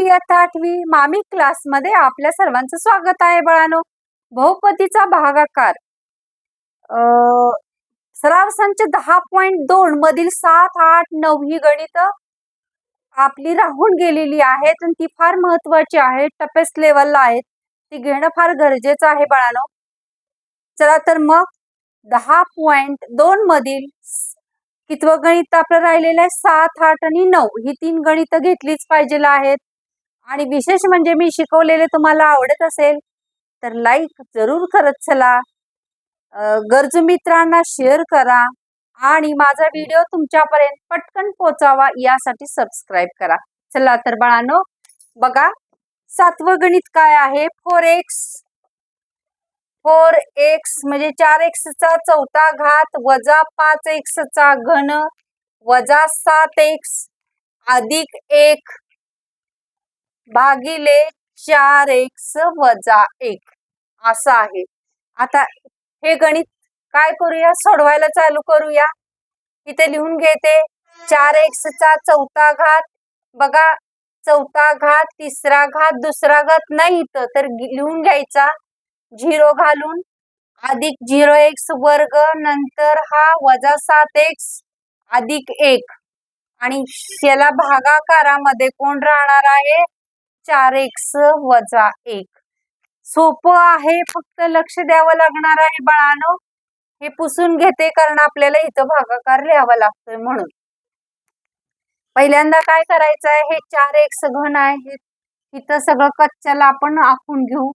इयत्ता आठवी मामी क्लासमध्ये आपल्या सर्वांचं स्वागत आहे बाळानो. बहुपतीचा भागाकार. सराव संच दहा पॉइंट दोन मधील सात आठ नऊ ही गणित आपली राहून गेलेली आहेत आणि ती फार महत्वाची आहे. टपेस्ट लेवलला आहेत. ती घेणं फार गरजेचं आहे बाळानो. चला तर मग दहा पॉइंट दोन मधील कितवं गणित आपलं राहिलेलं आहे? सात आठ आणि नऊ ही तीन गणित घेतलीच पाहिजे आहेत. आणि विशेष म्हणजे मी शिकवलेले तुम्हाला आवडत असेल तर लाईक जरूर करत चला. गरजू मित्रांना शेअर करा आणि माझा व्हिडिओ तुमच्यापर्यंत पटकन पोचावा यासाठी सबस्क्राईब करा. चला तर बाळानो बघा सातवं गणित काय आहे? फोर एक्स फोर एक्स म्हणजे चार एक्सचा चौथा घात वजा पाच चा घन वजा सात एक्स अधिक एक. भागिले चार एक्स वजा एक. असं आहे. आता हे गणित काय करूया? सोडवायला चालू करूया. इथे लिहून घेते. चार चा चौथा घात बघा चौथा घात तिसरा घात दुसरा घात नाही इथं तर लिहून घ्यायचा. झिरो घालून अधिक झिरो एक्स वर्ग नंतर हा वजा सात एक्स अधिक एक. आणि याला भागाकारामध्ये कोण राहणार आहे? चार एक्स वजा एक. सोपं आहे फक्त लक्ष द्यावं लागणार आहे बाळानं. हे पुसून घेते कारण आपल्याला इथं भागाकार लिहावा लागतोय म्हणून. पहिल्यांदा काय करायचं आहे हे चार एक्स घन आहे. इथं सगळं कच्च्याला आपण आखून घेऊ.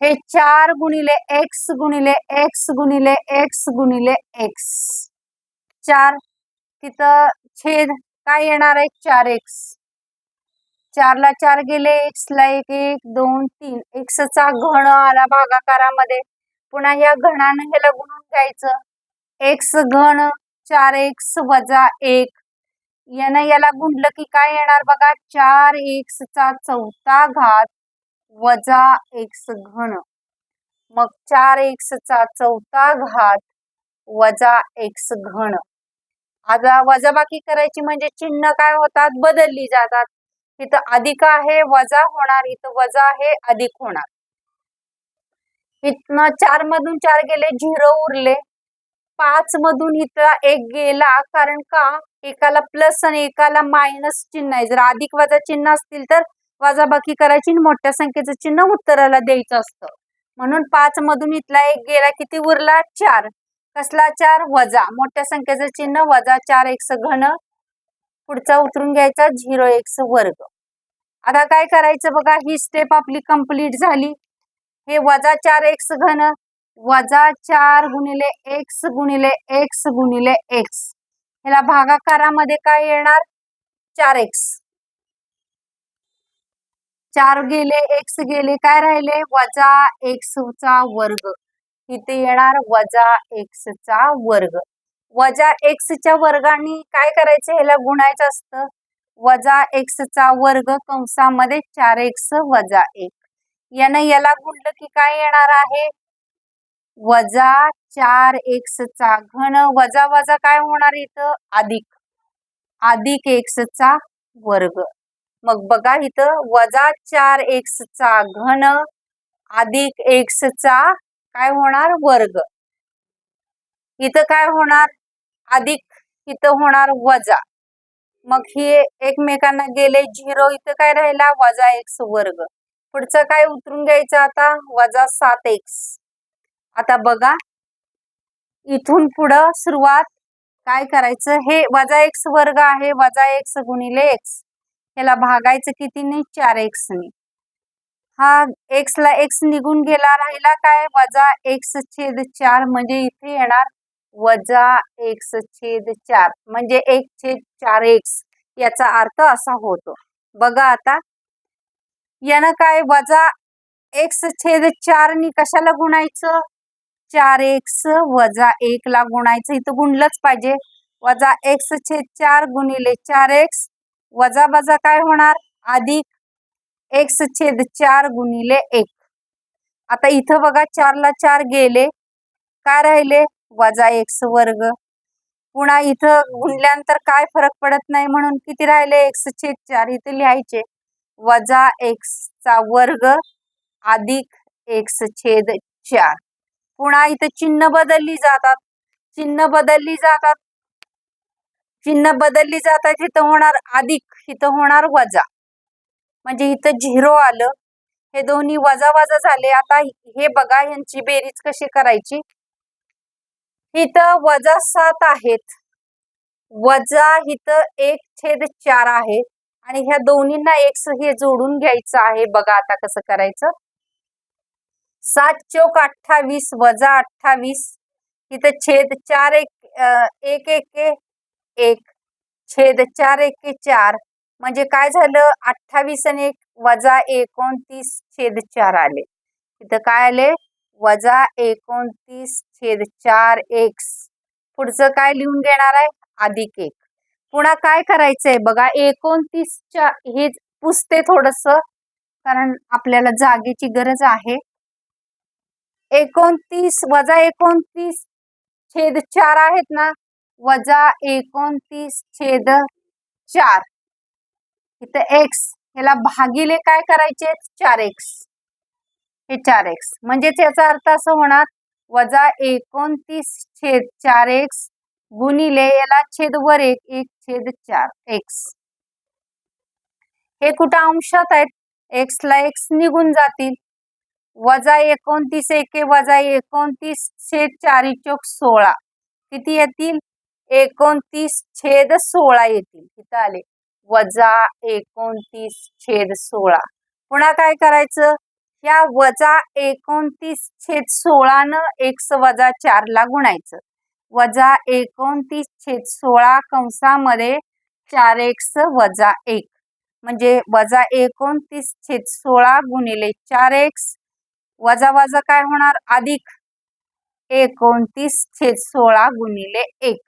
हे चार गुणिले एक्स गुणिले एक्स गुणिले एक्स गुणिले एक्स चार तिथं छेद काय येणार आहे? चार एक्स चारला चार गेले एक्स ला एक एक दोन तीन. एक्स चा घन आला भागाकारामध्ये. पुन्हा या घणानं ह्याला गुणून घ्यायचं. एक्स घण चार एक्स वजा एक. यानं याला गुणलं की काय येणार बघा? चार एक्स चा चौथा घात वजा एक्स घन. मग चार एक्स चा चौथा घात वजा एक्स घण आता वजाबाकी करायची म्हणजे चिन्ह काय होतात? बदलली जातात. इथं अधिक आहे वजा होणार इथं वजा आहे अधिक होणार. इथनं चार मधून चार गेले झिरो उरले. पाच मधून इथं एक गेला कारण का? एकाला प्लस आणि एकाला मायनस चिन्ह आहे. जर अधिक वजा चिन्ह असतील तर वजाबाकी करायची आणि मोठ्या संख्येचं चिन्ह उत्तराला द्यायचं असतं. म्हणून पाच मधून इथला एक गेला किती उरला? चार. कसला चार? वजा. मोठ्या संख्येचं चिन्ह वजा चार एक घन. पुढचा उतरून घ्यायचा झिरो एक वर्ग. आता काय करायचं बघा ही स्टेप आपली कंप्लीट झाली. हे वजा चार एक्स घन वजा चार गुणिले एक्स गुणिले एक्स गुणिले एक्स ह्याला भागाकारामध्ये काय येणार? चार एक्स चार गेले एक्स गेले काय राहिले? वजा एक्स चा वर्ग. इथे येणार वजा एक्स चा वर्ग. वजा एक्स च्या वर्गाने काय करायचं? ह्याला गुणायचं असतं. वजा एक्स चा वर्ग कंसामध्ये चार एक्स वजा एक. यानं याला गुणलं की काय येणार आहे? वजा चार एक्स चा घन वजा वजा काय होणार इथं? अधिक. अधिक एक्स चा वर्ग. मग बघा इथं वजा चार एक्स चा घन अधिक एक्स चा काय होणार? वर्ग. इथं काय होणार? अधिक. इथं होणार वजा. मग हे एकमेकांना गेले झिरो इथं काय राहिला? वजा एक्स वर्ग पुढचं काय उतरून घ्यायचं आता? वजा सात एक्स. आता बघा इथून पुढं सुरुवात काय करायचं? हे वजा एक्स वर्ग आहे वजा एक्स गुणिले एक्स. ह्याला भागायचं कितीने? चार एक्सने. हा एक्स ला एक्स निघून गेला राहिला काय? वजा एक्स छेद चार म्हणजे इथे येणार वजा एक्स छेद चार म्हणजे एक छेद चार एक्स याचा अर्थ असा होतो. बघा आता. यानं काय वजा एक्स छेद चार नी कशाला गुणायचं? चार एक्स वजा एक ला गुणायचं. इथं गुणलंच पाहिजे. वजा एक्स छेद चार गुणिले चार एक्स वजा वजा काय होणार? अधिक एक्स छेद चार गुणिले एक. आता इथं बघा चारला चार गेले. काय राहिले? वजा एक्स वर्ग पुन्हा इथं गुणल्यानंतर काय फरक पडत नाही म्हणून किती राहिले? एक्स छेद चार इथे लिहायचे. वजा एक्स चा वर्ग अधिक एक्स छेद चार. पुन्हा इथं चिन्ह बदलली जातात. चिन्ह बदलली जातात. चिन्ह बदलली जातात इथं होणार अधिक इथं होणार वजा. म्हणजे इथं झिरो आलं. हे दोन्ही वजा वजा झाले. आता हे बघा यांची बेरीज कशी करायची? इथं वजा सात आहेत. वजा इथं एक छेद चार आहे. आणि ह्या दोन्हींना एक्स हे जोडून घ्यायचं आहे. बघा आता कसं करायचं. सात चौक अठ्ठावीस वजा अठ्ठावीस. इथं छेद चार एक एक एक एक छेद चार एक चार. म्हणजे काय झालं? अठ्ठावीस आणि एक वजा एकोणतीस छेद चार आले. इथं काय आले? वजा एकोणतीस छेद चार एक्स. पुढचं काय लिहून घेणार आहे? अधिक एक. पुन्हा काय करायचंय? बघा एकोणतीसच्या हे पुसते थोडस कारण आपल्याला जागेची गरज आहे. एकोणतीस वजा एकोणतीस छेद चार आहेत ना? वजा एकोणतीस छेद चार. इथं एक्स ह्याला भागिले काय करायचे? चार एक्स. हे चार एक्स. म्हणजेच याचा अर्थ असं होणार वजा एकोणतीस छेद चार एक्स गुणिले याला छेद वर एक एक छेद चार एक्स. हे कुठं अंशात आहेत? एक्स ला एक्स निघून जातील. वजा एकोणतीस एके वजा एकोणतीस छेद चारी चोक सोळा. किती येतील? एकोणतीस छेद सोळा येतील. तिथं आले. वजा एकोणतीस छेद सोळा. पुन्हा काय करायचं? या वजा एकोणतीस छेद सोळानं एक्स वजा चारला गुणायचं. वजा एकोणतीस छेद सोळा कंसामध्ये चार एक्स वजा एक. म्हणजे वजा एकोणतीस छेद सोळा गुणिले चार एक्स वजा वजा काय होणार? अधिक एकोणतीस छेद सोळा गुणिले एक.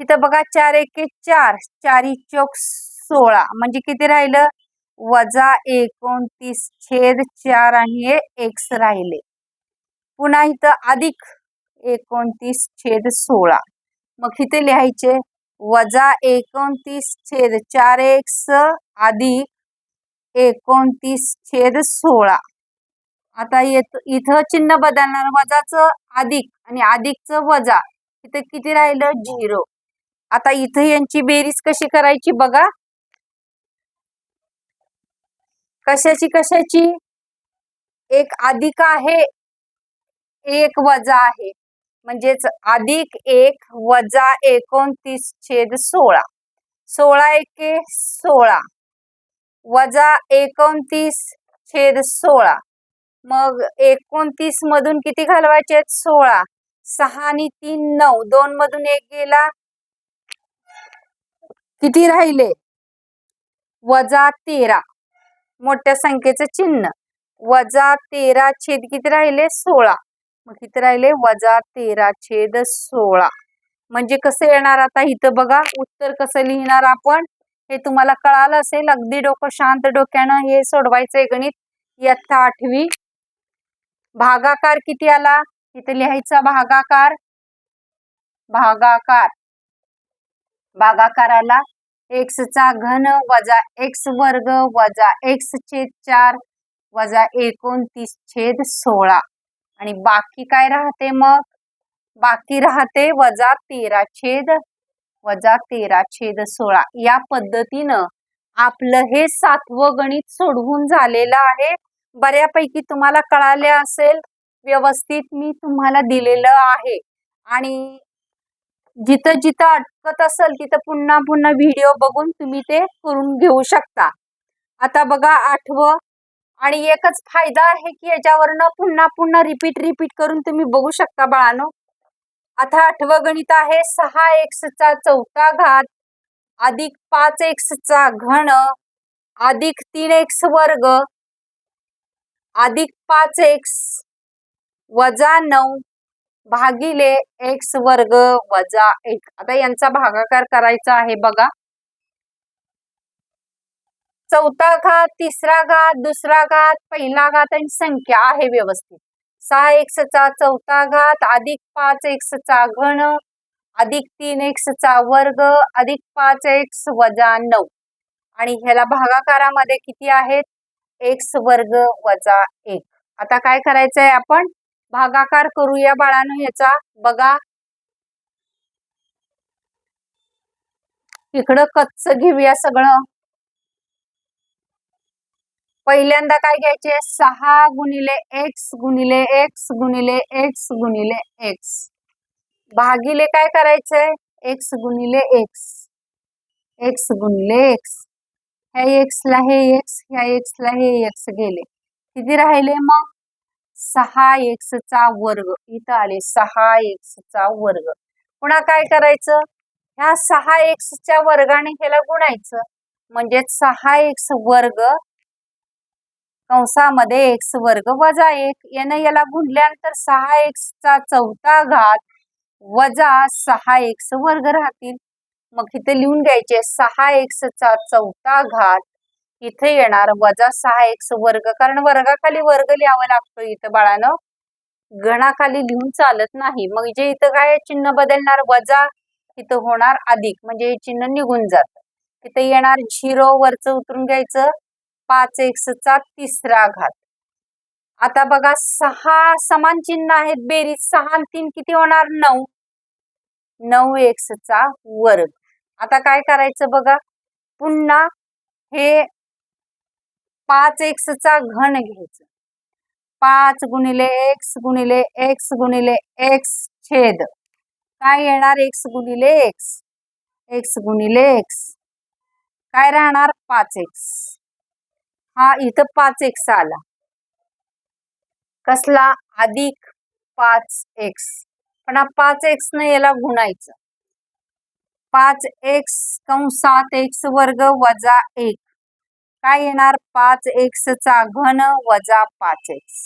तिथं बघा चार एक चार. चारी चौक सोळा. म्हणजे किती राहिलं? वजा एकोणतीस छेद चार आणि हे एक्स राहिले. पुन्हा इथं अधिक एकोणतीस छेद सोळा. मग इथे लिहायचे वजा एकोणतीस छेद चार एक्स अधिक एकोणतीस छेद सोळा. आता येत इथं चिन्ह बदलणार वजाचं अधिक आणि अधिकचं वजा. इथं किती राहिलं? झिरो. आता इथं यांची बेरीज कशी करायची बघा. कशाची कशाची? एक अधिक आहे एक वजा आहे. म्हणजेच अधिक एक वजा एकोणतीस छेद सोळा. सोळा एके सोळा. वजा एकोणतीस छेद सोळा. मग एकोणतीस मधून किती घालवायचे आहेत? सोळा. सहा आणि तीन नऊ. दोन मधून एक गेला. किती राहिले? वजा तेरा. मोठ्या संख्येचं चिन्ह. वजा तेरा छेद किती राहिले? सोळा. मग किती राहिले? वजा तेरा छेद सोळा. म्हणजे कसं येणार आता इथं बघा? उत्तर कसं लिहिणार आपण? हे तुम्हाला कळालं असेल? अगदी डोकं शांत डोक्यानं हे सोडवायचंय गणित. इयत्ता आठवी. भागाकार किती आला? इथे लिहायचा भागाकार. भागाकार. भागाकाराला एक्स चा घन वजा एक्स वर्ग वजा एक्स छेद चार वजा एकोणतीस छेद सोळा. आणि बाकी काय राहते मग? बाकी राहते वजा तेरा छेद वजा तेरा छेद सोळा. या पद्धतीनं आपलं हे सातवं गणित सोडवून झालेलं आहे. बऱ्यापैकी तुम्हाला कळाले असेल व्यवस्थित मी तुम्हाला दिलेलं आहे. आणि जिथं जिथं अटकत असेल तिथं पुन्हा पुन्हा व्हिडिओ बघून तुम्ही ते करून घेऊ शकता. आता बघा आठवं. आणि एकच फायदा आहे की याच्यावरनं पुन्हा पुन्हा रिपीट रिपीट करून तुम्ही बघू शकता बाळानो. आता आठवं गणित आहे सहा एक्सचा चौथा घात अधिक पाच एक्सचा घन अधिक तीन एक्स वर्ग अधिक पाच एक्स वजा नऊ भागिले एक्स वर्ग वजा एक. आता यांचा भागाकार करायचा आहे बघा. चौथा घात तिसरा घात दुसरा घात पहिला घात आणि संख्या आहे व्यवस्थित. सहा एक्सचा चौथा घात अधिक पाच एक्सचा घन अधिक तीन एक्सचा वर्ग अधिक पाच एक्स वजा नऊ. आणि ह्याला भागाकारामध्ये किती आहेत? एक्स वर्ग वजा एक. आता काय करायचंय आपण? भागाकार करूया बाळानं ह्याचा. बघा. इकडं कच्च घेऊया सगळं. पहिल्यांदा काय घ्यायचे? सहा गुणिले एक्स गुणिले एक्स गुणिले एक्स गुणिले एक्स. भागिले काय करायचे एक्स गुणिले एक्स. एक्स गुणिले एक्स. ह्या एक्सला हे एक्स ह्या एक्सला हे एक्स गेले. किती राहिले मग? सहा चा वर्ग. इथं आले सहा चा वर्ग. पुन्हा काय करायचं? ह्या सहा एक्सच्या वर्गाने ह्याला गुणायचं. म्हणजे सहा एक्स वर्ग कंसामध्ये एक्स वर्ग वजा एक. यानं याला गुणल्यानंतर सहा एक्सचा चौथा घात वजा सहा एक्स वर्ग राहतील. मग इथे लिहून घ्यायचे सहा एक्सचा चौथा घात इथे येणार वजा सहा एक्स वर्ग. कारण वर्गाखाली वर्ग लिहावं लागतो इथं बाळानं. गणाखाली लिहून चालत नाही. मग जे इथं काय चिन्ह बदलणार वजा इथं होणार अधिक. म्हणजे हे चिन्ह निघून जात. तिथे येणार झिरो वरच उतरून घ्यायचं. पाच एक्सचा तिसरा घात. आता बघा सहा समान चिन्ह आहेत. बेरीज सहा तीन किती होणार? नऊ. नऊ एक्सचा वर्ग. आता काय करायचं बघा? पुन्हा हे पाच चा घन घ्यायचं. पाच गुणिले एक्स गुणिले एक्स गुणिले एक्स छेद. काय येणार एक्स गुणिले एक्स एक्स गुणिले एक्स काय राहणार? पाच एक्स हा इथं पाच एक्स आला. कसला? अधिक पाच एक्स पण हा पाच एक्स न याला गुणायचं. पाच एक्स कंसात एक्स वर्ग वजा एक. काय येणार? पाच एक्स चा घन वजा पाच एक्स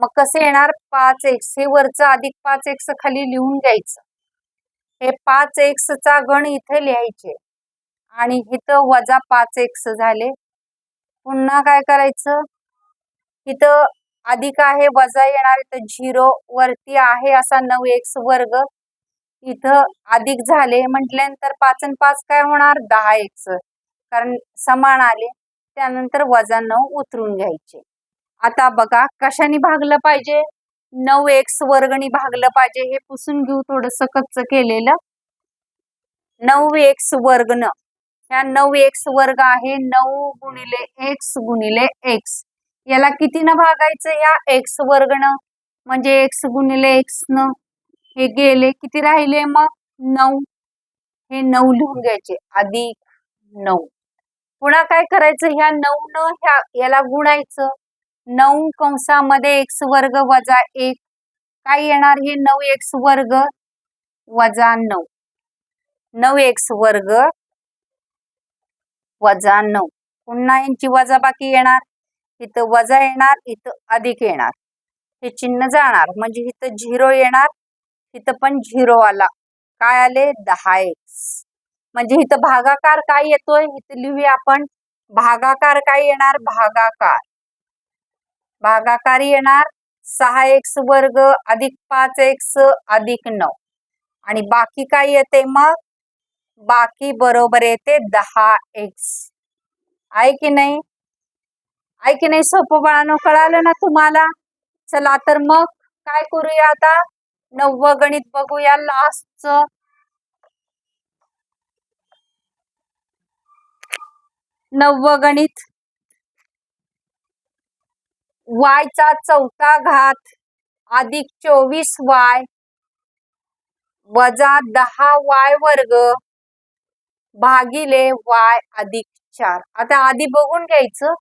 मग कसे येणार? पाच एक्स हे वरचं अधिक पाच एक्स खाली लिहून घ्यायचं. हे पाच एक्स चा गण इथे लिहायचे. आणि इथं वजा पाच एक्स झाले. पुन्हा काय करायचं? इथं अधिक आहे वजा येणार. इथं झिरो वरती आहे असा नऊ एक्स वर्ग. इथं अधिक झाले. म्हटल्यानंतर पाच आणि पाच काय होणार? दहा एक्स कारण समान आले त्यानंतर वजा नऊ उतरून घ्यायचे. आता बघा कशाने भागलं पाहिजे? नऊ एक्स वर्गणी भागलं पाहिजे हे पुसून घेऊ थोडस कच्च केलेलं. नऊ एक्स वर्ग न ह्या नऊ एक्स वर्ग आहे नऊ गुणिले एक्स गुणिले एक्स. याला किती न भागायचं या एक्स वर्ग न म्हणजे एक्स गुणिले एक्स न हे गेले किती राहिले मग? नऊ. हे नऊ लिहून घ्यायचे. अधिक नऊ. पुन्हा काय करायचं? ह्या नऊ न ह्या याला गुणायचं. नऊ कंसामध्ये एक्स वर्ग वजा एक. काय येणार हे? नऊ एक्स वर्ग वजा नऊ. नऊ एक्स वर्ग वजा नऊ. पुन्हा यांची वजा बाकी येणार. इथं वजा येणार इथं अधिक येणार. हे चिन्ह जाणार. म्हणजे इथं झिरो येणार इथं पण झिरो आला. काय आले? दहा एक्स. म्हणजे इथं भागाकार काय येतोय? इथं लिहूया आपण. भागाकार काय येणार? भागाकार. भागाकार येणार सहा एक्स वर्ग अधिक पाच एक्स अधिक नऊ. आणि बाकी काय येते मग? बाकी बरोबर येते दहा एक्स. आहे की नाही? आहे की नाही सोपं कळालं ना तुम्हाला? चला तर मग काय करूया आता? नववं गणित बघूया. लास्टचं नवगणित. वायचा चौथा घात अधिक चोवीस वाय वजा दहा वाय वर्ग भागिले वाय अधिक चार. आता आधी बघून घ्यायचं.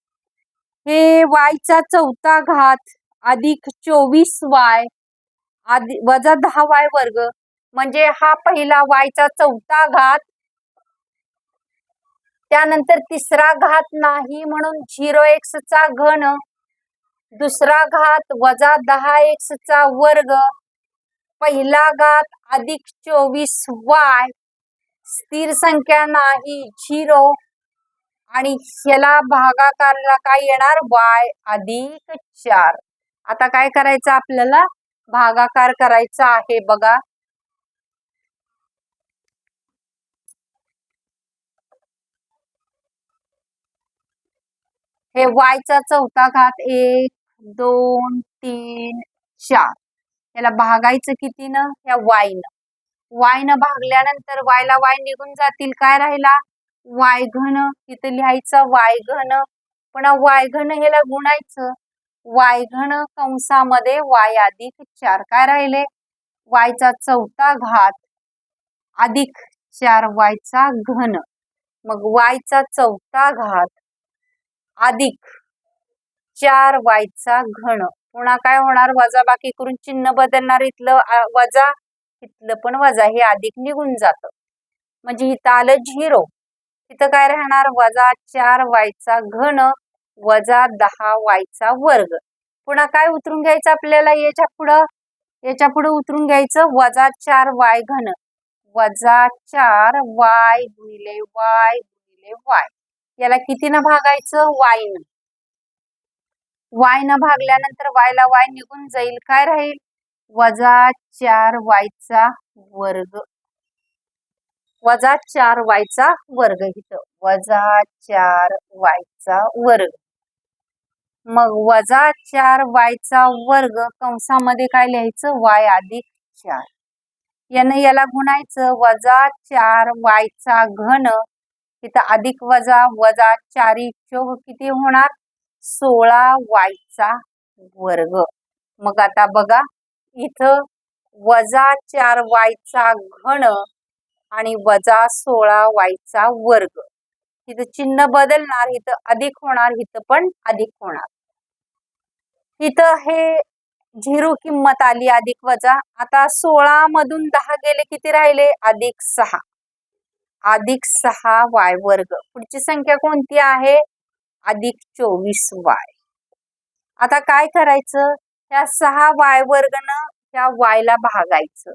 हे वायचा चौथा घात अधिक चोवीस वाय आधी वजा दहा वाय वर्ग म्हणजे हा पहिला वायचा चौथा घात त्यानंतर तिसरा घात नाही म्हणून झिरो एक्सचा घन दुसरा घात वजा दहा एक्स चा वर्ग पहिला घात अधिक चोवीस वाय स्थिर संख्या नाही झिरो आणि ह्याला भागाकारला काय येणार? वाय अधिक चार. आता काय करायचं आपल्याला? भागाकार करायचा आहे बघा. हे वायचा चौथा घात एक दोन तीन चार. याला भागायचं किती ना ह्या वायन. वायनं भागल्यानंतर वायला वाय निघून जातील. काय राहिला? वाय घन. तिथं लिहायचं वाय घन. पण वाय घन ह्याला गुणायचं. वाय घन कंसामध्ये वाय अधिक चार. काय राहिले? वायचा चौथा घात अधिक चार वायचा घन. मग वायचा चौथा घात अधिक. चार वायचा घन. पुन्हा काय होणार? वजा बाकी करून चिन्ह बदलणार. इथलं वजा इथलं पण वजा. हे अधिक निघून जात. म्हणजे इथं आलं झिरो. इथं काय राहणार? वजा चार वायचा घन वजा दहा वायचा वर्ग. पुन्हा काय उतरून घ्यायचं आपल्याला? याच्या पुढं याच्यापुढे उतरून घ्यायचं? वजा चार वाय घन. वजा चार वाय गुणिले वाय गुणिले वाय. याला कितीनं भागायचं? वायनं वायनं भागल्यानंतर वायला वाय निघून जाईल. काय राहील? वजा चार वायचा वर्ग. वजा चार वायचा वर्ग इथं. वजा चार वायचा वर्ग. मग वजा चार वायचा वर्ग कंसामध्ये काय लिहायचं? वाय अधिक चार. यानं याला गुणायचं. वजा चार वायचा घन इथं अधिक वजा वजा चारी चौक किती होणार? सोळा वायचा वर्ग. मग आता बघा इथं वजा चार वायचा घन आणि वजा सोळा वायचा वर्ग. इथं चिन्ह बदलणार इथं अधिक होणार इथं पण अधिक होणार. इथं हे झिरो किंमत आली अधिक वजा. आता सोळा मधून दहा गेले किती राहिले? अधिक सहा. अधिक सहा वाय वर्ग. पुढची संख्या कोणती आहे? अधिक चोवीस वाय. आता काय करायचं? या सहा वाय वर्गनं त्या वायला भागायचं.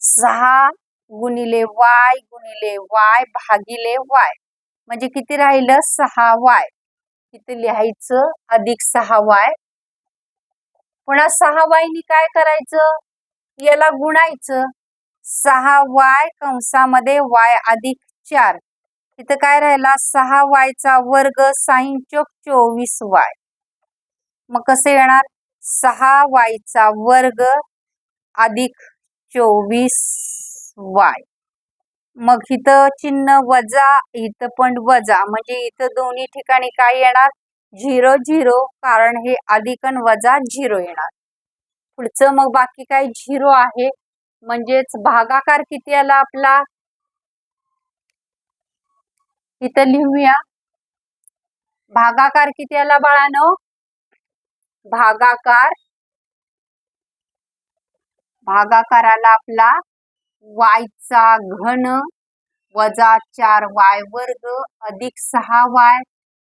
सहा गुणिले वाय गुणिले वाय भागिले वाय. म्हणजे किती राहिलं? सहा वाय. तिथे लिहायचं अधिक सहा वाय. पुन्हा सहा वायनी काय करायचं? याला गुणायचं. सहा वाय कंसामध्ये वाय अधिक चार. इथं काय राहिला? सहा वायचा वर्ग साईन चोक चोवीस वाय. मग कसं येणार? सहा वायचा वर्ग अधिक चोवीस वाय. मग इथं चिन्ह वजा इथं पण वजा. म्हणजे इथं दोन्ही ठिकाणी काय येणार? Zero zero. कारण हे अधिक वजा झिरो येणार. पुढचं मग बाकी काय? झिरो आहे. म्हणजेच भागाकार किती आला आपला? इथं लिहूया. भागाकार किती आला बाळानो? भागाकार. भागाकाराला आपला वायचा घन वजा चार वाय वर्ग अधिक सहा वाय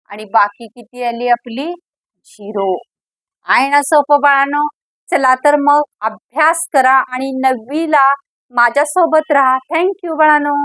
आणि बाकी किती आली आपली? झिरो. आहे ना सोपं बाळानो? चला तर मग अभ्यास करा आणि नववीला माझ्यासोबत राहा. थँक्यू बाळानो.